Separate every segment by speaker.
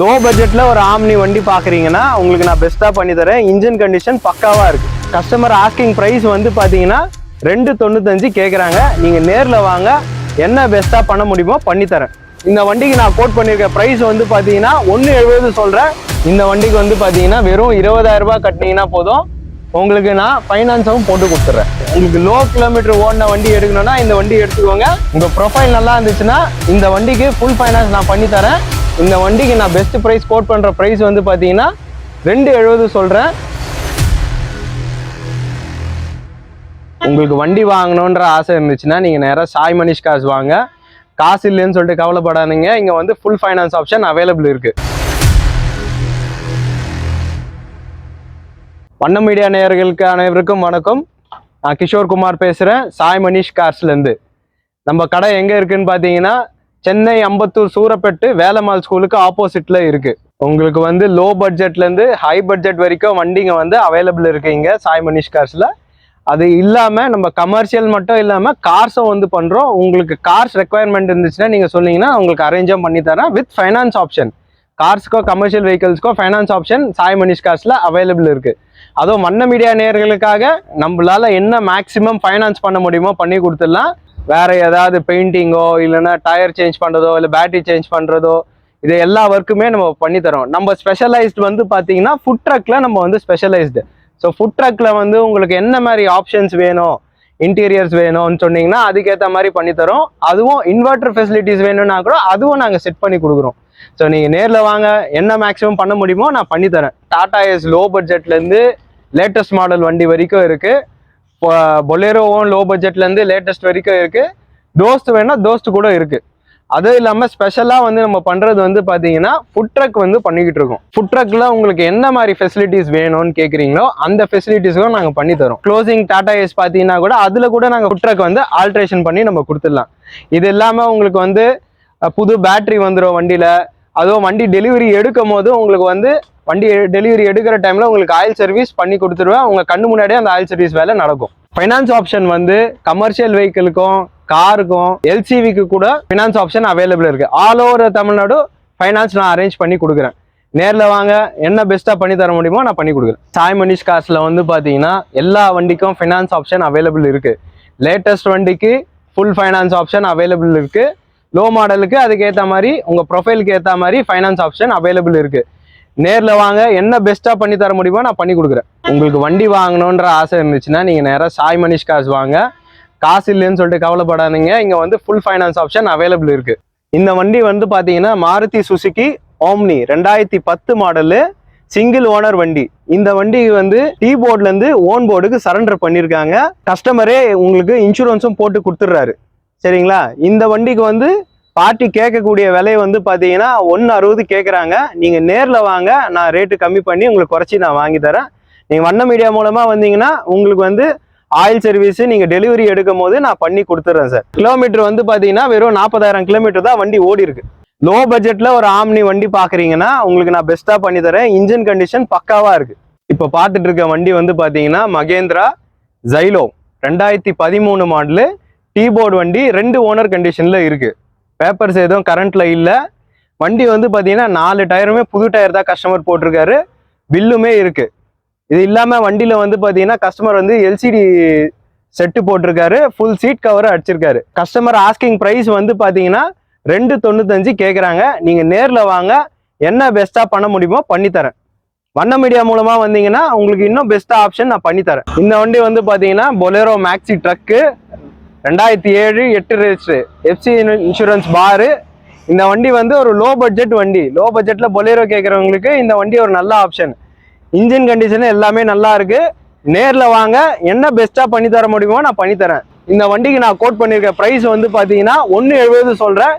Speaker 1: Low பட்ஜெட்டில் ஒரு omni வண்டி பார்க்குறீங்கன்னா உங்களுக்கு நான் பெஸ்ட்டாக பண்ணி தரேன். இன்ஜின் கண்டிஷன் பக்காவாக இருக்குது கஸ்டமர் ஆஸ்கிங் ப்ரைஸ் வந்து பார்த்தீங்கன்னா ரெண்டு தொண்ணூத்தஞ்சு கேட்குறாங்க நீங்கள் நேரில் வாங்க என்ன பெஸ்ட்டாக பண்ண முடியுமோ பண்ணித்தரேன் இந்த வண்டிக்கு நான் கோட் பண்ணியிருக்க ப்ரைஸ் வந்து பார்த்தீங்கன்னா ஒன்று எழுபது சொல்கிறேன் இந்த வண்டிக்கு வந்து பார்த்தீங்கன்னா வெறும் இருபதாயிரம் ரூபாய் கட்டினீங்கன்னா போதும். உங்களுக்கு நான் ஃபைனான்ஸும் போட்டு கொடுத்துட்றேன் உங்களுக்கு லோ கிலோமீட்டர் ஓடின வண்டி எடுக்கணும்னா இந்த வண்டி எடுத்துக்கோங்க. உங்கள் ப்ரொஃபைல் நல்லா இருந்துச்சுன்னா இந்த வண்டிக்கு ஃபுல் ஃபைனான்ஸ் நான் பண்ணித்தரேன் இந்த வண்டிக்கு நான் பெஸ்ட் ப்ரைஸ் கோட் பண்ணுற ப்ரைஸ் வந்து பார்த்தீங்கன்னா ரெண்டு எழுபது சொல்கிறேன் உங்களுக்கு வண்டி வாங்கணுன்ற ஆசை இருந்துச்சுன்னா நீங்கள் நேராக சாய் மனிஷ் காசு வாங்க. காசு இல்லைன்னு சொல்லிட்டு கவலைப்படாதீங்க. இங்கே வந்து ஃபுல் ஃபைனான்ஸ் ஆப்ஷன் அவைலபிள் இருக்குது வண்ண மீடியா நேயர்களுக்கு அனைவருக்கும் வணக்கம். நான் கிஷோர் குமார் பேசுகிறேன் சாய் மனிஷ் கார்ஸ்லேருந்து நம்ம கடை எங்கே இருக்குதுன்னு பார்த்தீங்கன்னா சென்னை அம்பத்தூர் சூரப்பட்டு வேலம்மாள் ஸ்கூலுக்கு ஆப்போசிட்டில் இருக்குது உங்களுக்கு வந்து லோ பட்ஜெட்லேருந்து ஹை பட்ஜெட் வரைக்கும் வண்டிங்க வந்து அவைலபிள் இருக்கு இங்கே சாய் மனிஷ் கார்ஸில் அது இல்லாமல் நம்ம கமர்ஷியல் மட்டும் இல்லாமல் கார்ஸும் வந்து பண்ணுறோம் உங்களுக்கு கார்ஸ் ரெக்குவயர்மெண்ட் இருந்துச்சுன்னா நீங்கள் சொன்னீங்கன்னா உங்களுக்கு அரேஞ்சும் பண்ணி தரேன். வித் ஃபைனான்ஸ் ஆப்ஷன் கார்ஸ்க்கோ கமர்ஷியல் வெஹிக்கல்ஸ்க்கோ ஃபைனான்ஸ் ஆப்ஷன் சாய் மனிஷ் கார்ஸில் அவைலபிள் இருக்குது அதுவும் வண்ண மீடியா நேர்களுக்காக நம்மளால் என்ன மேக்ஸிமம் ஃபைனான்ஸ் பண்ண முடியுமோ பண்ணி கொடுத்துடலாம். வேற ஏதாவது பெயிண்டிங்கோ இல்லைன்னா டயர் சேஞ்ச் பண்ணுறதோ இல்லை பேட்டரி சேஞ்ச் பண்ணுறதோ இது எல்லா ஒர்க்குமே நம்ம பண்ணி தரோம். நம்ம ஸ்பெஷலைஸ்டு வந்து பார்த்தீங்கன்னா ஃபுட் ட்ரக்கில் நம்ம வந்து ஸ்பெஷலைஸ்டு ஸோ ஃபுட் ட்ரக்கில் வந்து உங்களுக்கு என்ன மாதிரி ஆப்ஷன்ஸ் வேணும் இன்டீரியர்ஸ் வேணும்னு சொன்னீங்கன்னா அதுக்கேற்ற மாதிரி பண்ணித்தரோம் அதுவும் இன்வெர்டர் ஃபெசிலிட்டிஸ் வேணும்னா கூட அதுவும் நாங்கள் செட் பண்ணி கொடுக்குறோம். ஸோ நீங்கள் நேரில் வாங்க என்ன மேக்ஸிமம் பண்ண முடியுமோ நான் பண்ணித்தரேன் டாடா எஸ் லோ பட்ஜெட்லேருந்து லேட்டஸ்ட் மாடல் வண்டி வரைக்கும் இருக்குது பொலேரோவும் லோ பட்ஜெட்லேருந்து லேட்டஸ்ட் வரைக்கும் இருக்குது தோஸ்ட் வேணால் தோஸ்ட் கூட இருக்குது அதுவும் இல்லாமல் ஸ்பெஷலாக வந்து நம்ம பண்ணுறது வந்து பார்த்தீங்கன்னா ஃபுட் ட்ரக் வந்து பண்ணிக்கிட்டு இருக்கோம். ஃபுட் ட்ரக்கில் உங்களுக்கு என்ன மாதிரி ஃபெசிலிட்டிஸ் வேணும்னு கேட்குறீங்களோ அந்த ஃபெசிலிட்டிஸும் நாங்கள் பண்ணி தரோம். க்ளோசிங் டாடா ஏஸ் பார்த்தீங்கன்னா கூட அதில் கூட நாங்கள் ஃபுட் ட்ரக் வந்து ஆல்ட்ரேஷன் பண்ணி நம்ம கொடுத்துடலாம். இது இல்லாமல் உங்களுக்கு வந்து புது பேட்ரி வந்துடும் வண்டியில். அதுவும் வண்டி டெலிவரி எடுக்கும் போது உங்களுக்கு வந்து வண்டி டெலிவரி எடுக்கிற டைமில் உங்களுக்கு ஆயில் சர்வீஸ் பண்ணி கொடுத்துருவேன். உங்கள் கண்ணு முன்னாடியே அந்த ஆயில் சர்வீஸ் வேலை நடக்கும். ஃபைனான்ஸ் ஆப்ஷன் வந்து கமர்ஷியல் வெஹிக்கிளுக்கும் காருக்கும் எல்சிவிக்கு கூட ஃபினான்ஸ் ஆப்ஷன் அவைலபிள் இருக்குது ஆல் ஓவர் தமிழ்நாடு ஃபைனான்ஸ் நான் அரேஞ்ச் பண்ணி கொடுக்குறேன். நேரில் வாங்க என்ன பெஸ்ட்டாக பண்ணி தர முடியுமோ நான் பண்ணி கொடுக்குறேன். சாய் மனிஷ் காசில் வந்து பார்த்தீங்கன்னா எல்லா வண்டிக்கும் ஃபைனான்ஸ் ஆப்ஷன் அவைலபிள் இருக்குது லேட்டஸ்ட் வண்டிக்கு ஃபுல் ஃபைனான்ஸ் ஆப்ஷன் அவைலபிள் இருக்குது லோ மாடலுக்கு அதுக்கேற்ற மாதிரி உங்கள் ப்ரொஃபைலுக்கு ஏற்ற மாதிரி ஃபைனான்ஸ் ஆப்ஷன் அவைலபிள் இருக்குது நேரில் வாங்க. என்ன பெஸ்ட்டாக பண்ணி தர முடியுமோ நான் பண்ணி கொடுக்குறேன். உங்களுக்கு வண்டி வாங்கணுன்ற ஆசை இருந்துச்சுன்னா நீங்கள் நேராக சாய் மனிஷ் காசு வாங்க. காசு இல்லைன்னு சொல்லிட்டு கவலைப்படாதீங்க. இங்கே வந்து ஃபுல் ஃபைனான்ஸ் ஆப்ஷன் அவைலபிள் இருக்குது இந்த வண்டி வந்து பார்த்தீங்கன்னா மாருதி சுசுகி ஓம்னி ரெண்டாயிரத்தி பத்து மாடலு சிங்கிள் ஓனர் வண்டி. இந்த வண்டி வந்து டீ போர்ட்லேருந்து ஓன் போர்டுக்கு சரண்டர் பண்ணியிருக்காங்க கஸ்டமரே உங்களுக்கு இன்சூரன்ஸும் போட்டு கொடுத்துட்றாரு. சரிங்களா? இந்த வண்டிக்கு வந்து பார்ட்டி கேட்கக்கூடிய விலையை வந்து பார்த்தீங்கன்னா ஒன்று அறுபது கேட்குறாங்க நீங்கள் நேரில் வாங்க நான் ரேட்டு கம்மி பண்ணி உங்களுக்கு குறைச்சி நான் வாங்கி தரேன். நீங்கள் வண்ண மீடியா மூலமாக வந்தீங்கன்னா உங்களுக்கு வந்து ஆயில் சர்வீஸ் நீங்கள் டெலிவரி எடுக்கும் போது நான் பண்ணி கொடுத்துட்றேன் சார் கிலோமீட்டர் வந்து பார்த்தீங்கன்னா வெறும் நாற்பதாயிரம் கிலோமீட்டர் தான் வண்டி ஓடி இருக்கு. லோ பட்ஜெட்டில் ஒரு ஆம்னி வண்டி பார்க்குறீங்கன்னா உங்களுக்கு நான் பெஸ்ட்டாக பண்ணி தரேன். இன்ஜின் கண்டிஷன் பக்காவாக இருக்குது இப்போ பார்த்துட்டு இருக்க வண்டி வந்து பார்த்தீங்கன்னா மகேந்திரா ஜைலோ ரெண்டாயிரத்தி பதிமூணு மாடலு டீ போர்டு வண்டி ரெண்டு ஓனர் கண்டிஷனில் இருக்குது பேப்பர்ஸ் எதுவும் கரண்ட்ல இல்லை. வண்டி வந்து பார்த்தீங்கன்னா நாலு டயருமே புது டயர் தான் கஸ்டமர் போட்டிருக்காரு. பில்லுமே இருக்கு. இது இல்லாமல் வண்டியில் வந்து பார்த்தீங்கன்னா கஸ்டமர் வந்து எல்சிடி செட்டு போட்டிருக்காரு. ஃபுல் சீட் கவரும் அடிச்சிருக்காரு. கஸ்டமர் ஆஸ்கிங் ப்ரைஸ் வந்து பார்த்தீங்கன்னா ரெண்டு தொண்ணூத்தஞ்சு கேட்குறாங்க நீங்கள் நேரில் வாங்க. என்ன பெஸ்ட்டாக பண்ண முடியுமோ பண்ணித்தரேன் வண்ண மீடியா மூலமாக வந்தீங்கன்னா உங்களுக்கு இன்னும் பெஸ்ட்டாக ஆப்ஷன் நான் பண்ணித்தரேன் இந்த வண்டி வந்து பார்த்தீங்கன்னா பொலேரோ மேக்ஸி ட்ரக்கு ரெண்டாயிரத்தி ஏழு எட்டு ரெஜிஸ்டர் எஃப்சி இன்சூரன்ஸ் பாரு இந்த வண்டி வந்து ஒரு லோ பட்ஜெட் வண்டி. லோ பட்ஜெட்டில் பொலேரோ கேட்குறவங்களுக்கு இந்த வண்டி ஒரு நல்ல ஆப்ஷன் இன்ஜின் கண்டிஷன் எல்லாமே நல்லா இருக்கு. நேரில் வாங்க. என்ன பெஸ்ட்டாக பண்ணி தர முடியுமோ நான் பண்ணித்தரேன் இந்த வண்டிக்கு நான் கோட் பண்ணியிருக்க ப்ரைஸ் வந்து பார்த்தீங்கன்னா ஒன்று எழுபது சொல்கிறேன்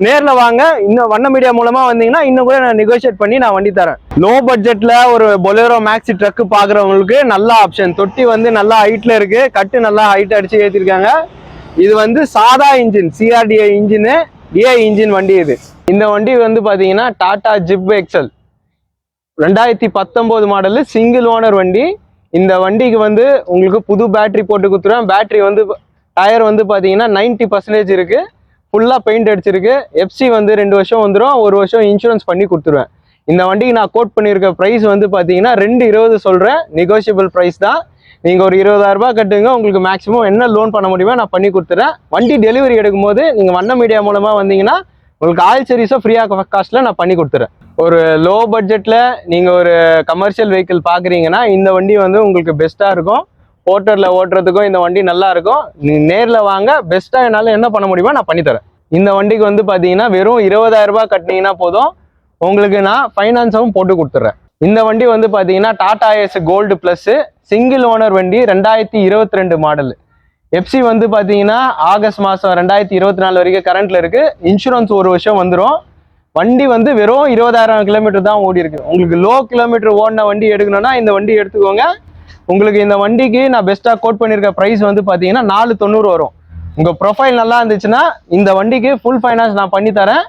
Speaker 1: நேரில் வாங்க. இன்னும் வண்ண மீடியா மூலமாக வந்தீங்கன்னா இன்னும் கூட நான் நெகோஷியேட் பண்ணி நான் வண்டி தரேன். லோ பட்ஜெட்டில் ஒரு பொலேரோ மேக்ஸி ட்ரக்கு பார்க்குறவங்களுக்கு நல்ல ஆப்ஷன் தொட்டி வந்து நல்லா ஹைட்டில் இருக்குது கட்டு நல்லா ஹைட் அடித்து ஏற்றிருக்காங்க இது வந்து சாதா engine CRDe engine DI engine வண்டி இது. இந்த வண்டி வந்து பார்த்தீங்கன்னா டாடா ஜிப் எக்ஸல் ரெண்டாயிரத்தி பத்தொம்போது மாடலு சிங்கிள் ஓனர் வண்டி. இந்த வண்டிக்கு வந்து உங்களுக்கு புது பேட்டரி போட்டு கொடுத்துருவேன். பேட்டரி வந்து டயர் வந்து பார்த்தீங்கன்னா 90% பர்சன்டேஜ் இருக்குது ஃபுல்லாக பெயிண்ட் அடிச்சிருக்கு. எஃப்சி வந்து ரெண்டு வருஷம் வந்துடும் ஒரு வருஷம் இன்சூரன்ஸ் பண்ணி கொடுத்துருவேன். இந்த வண்டிக்கு நான் கோட் பண்ணியிருக்க ப்ரைஸ் வந்து பார்த்தீங்கன்னா ரெண்டு இருபது சொல்கிறேன் நெகோஷியபிள் ப்ரைஸ் தான். நீங்கள் ஒரு இருபதாயிரரூபா கட்டுங்க உங்களுக்கு மேக்ஸிமம் என்ன லோன் பண்ண முடியுமோ நான் பண்ணி கொடுத்துறேன். வண்டி டெலிவரி எடுக்கும்போது நீங்கள் வண்ண மீடியா மூலமாக வந்தீங்கன்னா உங்களுக்கு ஆயில் சர்வீஸும் ஃப்ரீயாக காஸ்ட்டில் நான் பண்ணி கொடுத்துறேன். ஒரு லோ பட்ஜெட்டில் நீங்கள் ஒரு கமர்ஷியல் வெஹிக்கிள் பார்க்குறீங்கன்னா இந்த வண்டி வந்து உங்களுக்கு பெஸ்ட்டாக இருக்கும். ஓட்டரில் ஓட்டுறதுக்கும் இந்த வண்டி நல்லா இருக்கும். நீ நேரில் வாங்க பெஸ்ட்டாக என்னால் என்ன பண்ண முடியுமோ நான் பண்ணித்தரேன் இந்த வண்டிக்கு வந்து பார்த்தீங்கன்னா வெறும் இருபதாயிரம் ரூபாய் கட்டினீங்கன்னா போதும். உங்களுக்கு நான் ஃபைனான்ஸும் போட்டு கொடுத்துட்றேன் இந்த வண்டி வந்து பார்த்தீங்கன்னா Tata Ace Gold plus single owner வண்டி ரெண்டாயிரத்தி இருபத்தி ரெண்டு மாடல் எஃப்சி வந்து பார்த்தீங்கன்னா ஆகஸ்ட் மாதம் ரெண்டாயிரத்தி இருபத்தி நாலு வரைக்கும் கரண்ட்டில் இருக்குது இன்சூரன்ஸ் ஒரு வருஷம் வந்துடும் வண்டி வந்து வெறும் இருபதாயிரம் கிலோமீட்டர் தான் ஓடி இருக்கு. உங்களுக்கு லோ கிலோமீட்டர் ஓடின வண்டி எடுக்கணும்னா இந்த வண்டி எடுத்துக்கோங்க. உங்களுக்கு இந்த வண்டிக்கு நான் பெஸ்ட்டாக கோட் பண்ணியிருக்க ப்ரைஸ் வந்து பார்த்தீங்கன்னா நாலு தொண்ணூறு வரும். உங்கள் ப்ரொஃபைல் நல்லா இருந்துச்சுன்னா இந்த வண்டிக்கு ஃபுல் ஃபைனான்ஸ் நான் பண்ணி தரேன்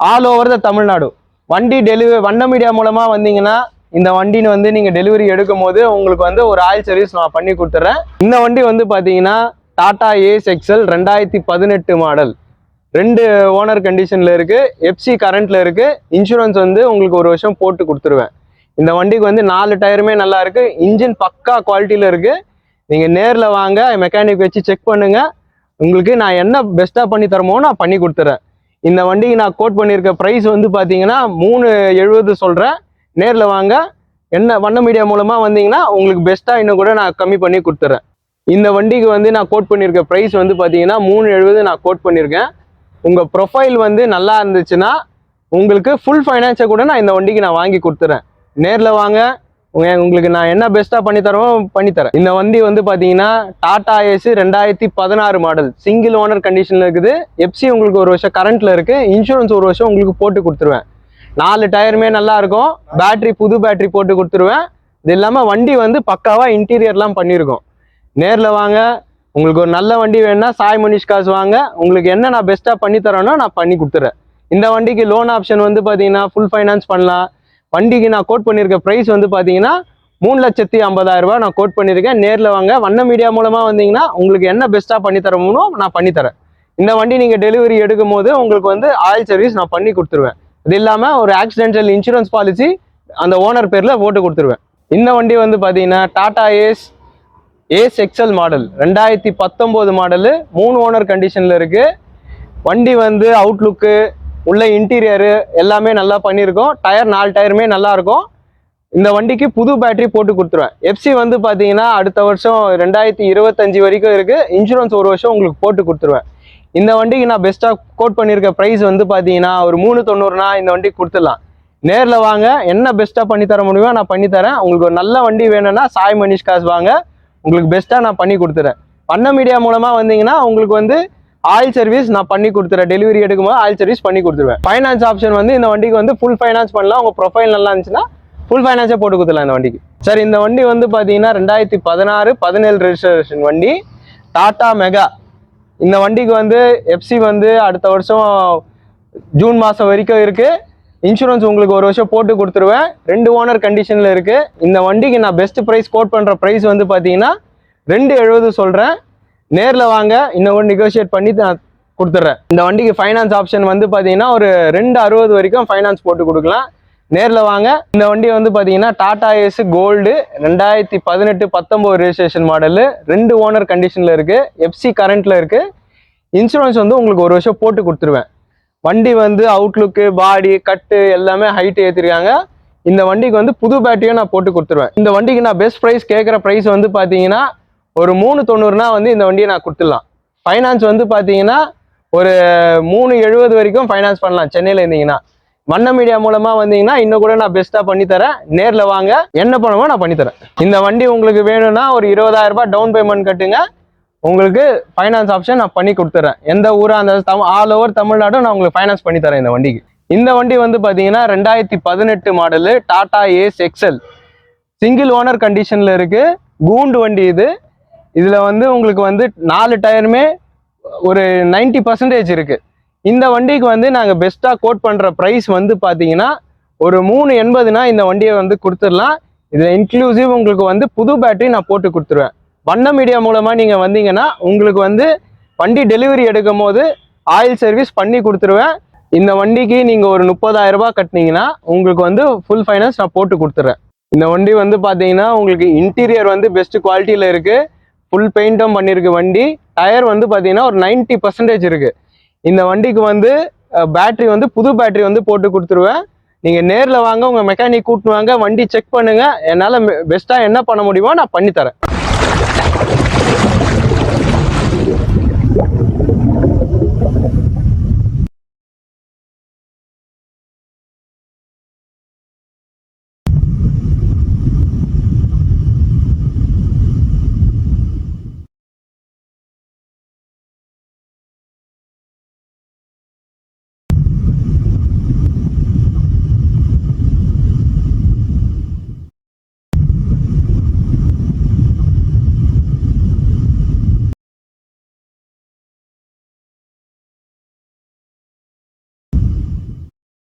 Speaker 1: ஆல் ஓவர் த தமிழ்நாடு வண்டி டெலிவரி வண்ண மீடியா மூலமாக வந்தீங்கன்னா இந்த வண்டின்னு வந்து நீங்கள் டெலிவரி எடுக்கும் போது உங்களுக்கு வந்து ஒரு ஆயில் சர்வீஸ் நான் பண்ணி கொடுத்துட்றேன் இந்த வண்டி வந்து பார்த்தீங்கன்னா டாடா ஏஸ் எக்ஸல் ரெண்டாயிரத்தி பதினெட்டு மாடல் ரெண்டு ஓனர் கண்டிஷனில் இருக்குது எஃப்சி கரண்ட்டில் இருக்குது இன்சூரன்ஸ் வந்து உங்களுக்கு ஒரு வருஷம் போட்டு கொடுத்துருவேன். இந்த வண்டிக்கு வந்து நாலு டயருமே நல்லா இருக்குது இன்ஜின் பக்கா குவாலிட்டியில் இருக்குது நீங்கள் நேரில் வாங்க மெக்கானிக் வச்சு செக் பண்ணுங்கள் உங்களுக்கு நான் என்ன பெஸ்ட்டாக பண்ணி தரமோ நான் பண்ணி கொடுத்துறேன். இந்த வண்டிக்கு நான் கோட் பண்ணியிருக்க ப்ரைஸ் வந்து பார்த்தீங்கன்னா மூணு எழுபது சொல்கிறேன் நேரில் வாங்க. என்ன வண்ண மீடியா மூலமாக வந்தீங்கன்னா உங்களுக்கு பெஸ்ட்டாக இன்னும் கூட நான் கம்மி பண்ணி கொடுத்துட்றேன் இந்த வண்டிக்கு வந்து நான் கோட் பண்ணியிருக்க ப்ரைஸ் வந்து பார்த்தீங்கன்னா மூணு எழுபது நான் கோட் பண்ணியிருக்கேன். உங்கள் ப்ரொஃபைல் வந்து நல்லா இருந்துச்சுன்னா உங்களுக்கு ஃபுல் ஃபைனான்ஸை கூட நான் இந்த வண்டிக்கு நான் வாங்கி கொடுத்துறேன். நேரில் வாங்க. உங்க- உங்களுக்கு நான் என்ன பெஸ்ட்டாக பண்ணி பண்ணித்தரேன் இந்த வண்டி வந்து பார்த்தீங்கன்னா டாடா ஏசி ரெண்டாயிரத்தி பதினாறு மாடல் சிங்கிள் ஓனர் கண்டிஷனில் இருக்குது. எப்சி உங்களுக்கு ஒரு வருஷம் கரண்ட்டில் இருக்குது இன்சூரன்ஸ் ஒரு வருஷம் உங்களுக்கு போட்டு கொடுத்துருவேன். நாலு டயருமே நல்லா இருக்கும். பேட்டரி புது பேட்டரி போட்டு கொடுத்துருவேன். இது இல்லாமல் வண்டி வந்து பக்காவாக இன்டீரியர்லாம் பண்ணியிருக்கோம் நேரில் வாங்க. உங்களுக்கு ஒரு நல்ல வண்டி வேணும்னா சாய் மனிஷ் காசு வாங்க. உங்களுக்கு என்ன நான் பெஸ்ட்டாக பண்ணி தரேனோ நான் பண்ணி கொடுத்துறேன். இந்த வண்டிக்கு லோன் ஆப்ஷன் வந்து பார்த்தீங்கன்னா ஃபுல் ஃபைனான்ஸ் பண்ணலாம். வண்டிக்கு நான் கோட் பண்ணியிருக்க ப்ரைஸ் வந்து பார்த்தீங்கன்னா மூணு லட்சத்தி ஐம்பதாயிரம் ரூபாய் நான் கோட் பண்ணியிருக்கேன் நேரில் வாங்க. வண்ண மீடியா மூலமாக வந்தீங்கன்னா உங்களுக்கு என்ன பெஸ்ட்டாக பண்ணி தரமுனோ நான் பண்ணித்தரேன் இந்த வண்டி நீங்கள் டெலிவரி எடுக்கும் போது உங்களுக்கு வந்து ஆயில் சர்வீஸ் நான் பண்ணி கொடுத்துருவேன். இது இல்லாமல் ஒரு ஆக்சிடென்டல் இன்சூரன்ஸ் பாலிசி அந்த ஓனர் பேரில் போட்டு கொடுத்துருவேன். இந்த வண்டி வந்து பார்த்தீங்கன்னா Tata Ace Ace Excel model ரெண்டாயிரத்தி பத்தொம்போது மாடலு மூணு ஓனர் கண்டிஷனில் இருக்குது வண்டி வந்து அவுட்லுக்கு உள்ள இன்டீரியரு எல்லாமே நல்லா பண்ணியிருக்கோம். டயர் நாலு டயருமே நல்லாயிருக்கும் இந்த வண்டிக்கு புது பேட்டரி போட்டு கொடுத்துருவேன். எஃப்சி வந்து பார்த்தீங்கன்னா அடுத்த வருஷம் ரெண்டாயிரத்தி இருபத்தஞ்சி வரைக்கும் இருக்குது இன்சூரன்ஸ் ஒரு வருஷம் உங்களுக்கு போட்டு கொடுத்துருவேன். இந்த வண்டிக்கு நான் பெஸ்ட்டாக கோட் பண்ணியிருக்க ப்ரைஸ் வந்து பார்த்தீங்கன்னா ஒரு மூணு தொண்ணூறுனா இந்த வண்டிக்கு கொடுத்துடலாம். நேரில் வாங்க என்ன பெஸ்ட்டாக பண்ணி தர முடியுமோ நான் பண்ணி தரேன். உங்களுக்கு ஒரு நல்ல வண்டி வேணும்னா சாய் மனிஷ் காசு வாங்க. உங்களுக்கு பெஸ்ட்டாக நான் பண்ணி கொடுத்துறேன். பண்ண மீடியா மூலமாக வந்தீங்கன்னா உங்களுக்கு வந்து ஆயில் சர்வீஸ் நான் பண்ணி கொடுத்துறேன். டெலிவரி எடுக்கும்போது ஆயில் சர்வீஸ் பண்ணி கொடுத்துருவேன். ஃபைனான்ஸ் ஆப்ஷன் வந்து இந்த வண்டிக்கு வந்து ஃபுல் ஃபைனான்ஸ் பண்ணலாம். உங்கள் ப்ரொஃபைல் நல்லா இருந்துச்சுன்னா ஃபுல் ஃபைனான்ஸே போட்டு கொடுத்துடலாம் இந்த வண்டிக்கு. சார் இந்த வண்டி வந்து பார்த்தீங்கன்னா ரெண்டாயிரத்தி பதினாறு பதினேழு ரெஜிஸ்ட்ரேஷன் வண்டி. டாட்டா மெகா இந்த வண்டிக்கு வந்து எஃப்சி வந்து அடுத்த வருஷம் ஜூன் மாதம் வரைக்கும் இருக்குது இன்சூரன்ஸ் உங்களுக்கு ஒரு வருஷம் போட்டு கொடுத்துருவேன். ரெண்டு ஓனர் கண்டிஷனில் இருக்குது இந்த வண்டிக்கு நான் பெஸ்ட் ப்ரைஸ் கோட் பண்ணுற ப்ரைஸ் வந்து பார்த்தீங்கன்னா ரெண்டு எழுபது சொல்கிறேன் நேரில் வாங்க இன்னும் நெகோசியேட் நெகோஷியேட் பண்ணி நான் கொடுத்துட்றேன் இந்த வண்டிக்கு ஃபைனான்ஸ் ஆப்ஷன் வந்து பார்த்தீங்கன்னா ஒரு ரெண்டு அறுபது வரைக்கும் ஃபைனான்ஸ் போட்டு கொடுக்கலாம். நேரில் வாங்க. இந்த வண்டி வந்து பார்த்தீங்கன்னா டாடா ஏஸ் கோல்டு ரெண்டாயிரத்தி பதினெட்டு பத்தொம்போது ரிஜிஸ்ட்ரேஷன் மாடலு ரெண்டு ஓனர் கண்டிஷனில் இருக்குது எஃப்சி கரண்ட்டில் இருக்குது இன்சூரன்ஸ் வந்து உங்களுக்கு ஒரு வருஷம் போட்டு கொடுத்துருவேன். வண்டி வந்து அவுட்லுக்கு பாடி கட்டு எல்லாமே ஹைட்டு ஏற்றிருக்காங்க இந்த வண்டிக்கு வந்து புது பேட்டரியும் நான் போட்டு கொடுத்துருவேன். இந்த வண்டிக்கு நான் பெஸ்ட் ப்ரைஸ் கேட்குற ப்ரைஸ் வந்து பார்த்தீங்கன்னா ஒரு மூணு தொண்ணூறுனா வந்து இந்த வண்டியை நான் கொடுத்துடலாம். ஃபைனான்ஸ் வந்து பார்த்தீங்கன்னா ஒரு மூணு எழுபது வரைக்கும் ஃபைனான்ஸ் பண்ணலாம். சென்னையில் இருந்தீங்கன்னா. வண்ண மீடியா மூலமாக வந்தீங்கன்னா இன்னும் கூட நான் பெஸ்ட்டாக பண்ணித்தரேன். நேரில் வாங்க. என்ன பண்ணுமோ நான் பண்ணித்தரேன். இந்த வண்டி உங்களுக்கு வேணும்னா ஒரு இருபதாயிரம் ரூபாய் டவுன் பேமெண்ட் கட்டுங்க. உங்களுக்கு ஃபைனான்ஸ் ஆப்ஷன் நான் பண்ணி கொடுத்துறேன். எந்த ஊராக அந்த தமிழ் ஆல் ஓவர் தமிழ்நாடும் நான் உங்களுக்கு ஃபைனான்ஸ் பண்ணி தரேன் இந்த வண்டிக்கு. இந்த வண்டி வந்து பார்த்தீங்கன்னா ரெண்டாயிரத்தி பதினெட்டு model Tata Ace Excel single owner கண்டிஷனில் இருக்கு. கூண்டு வண்டி இது. இதில் வந்து உங்களுக்கு வந்து நாலு டயருமே ஒரு 90% பர்சன்டேஜ் இருக்குது இந்த வண்டிக்கு வந்து நாங்கள் பெஸ்ட்டாக கோட் பண்ணுற ப்ரைஸ் வந்து பார்த்தீங்கன்னா ஒரு மூணு எண்பதுனா இந்த வண்டியை வந்து கொடுத்துடலாம். இதில் இன்க்ளூசிவ் உங்களுக்கு வந்து புது பேட்டரி நான் போட்டு கொடுத்துருவேன். வண்ண மீடியா மூலமாக நீங்கள் வந்தீங்கன்னா உங்களுக்கு வந்து வண்டி டெலிவரி எடுக்கும் போது ஆயில் சர்வீஸ் பண்ணி கொடுத்துருவேன். இந்த வண்டிக்கு நீங்கள் ஒரு முப்பதாயிரம் ரூபாய் கட்டினீங்கன்னா உங்களுக்கு வந்து ஃபுல் ஃபைனான்ஸ் நான் போட்டு கொடுத்துட்றேன் இந்த வண்டி வந்து பார்த்தீங்கன்னா உங்களுக்கு இன்டீரியர் வந்து பெஸ்ட் குவாலிட்டியில் இருக்குது ஃபுல் பெயிண்ட்டும் பண்ணியிருக்கு வண்டி. டயர் வந்து பார்த்தீங்கன்னா ஒரு 90% பர்சன்டேஜ் இருக்குது இந்த வண்டிக்கு வந்து பேட்டரி வந்து புது பேட்டரி வந்து போட்டு கொடுத்துருவேன். நீங்கள் நேரில் வாங்க உங்கள் மெக்கானிக் கூட்டின்னு வாங்க வண்டி செக் பண்ணுங்கள் என்னால் பெஸ்ட்டாக என்ன பண்ண முடியுமோ நான் பண்ணித்தரேன்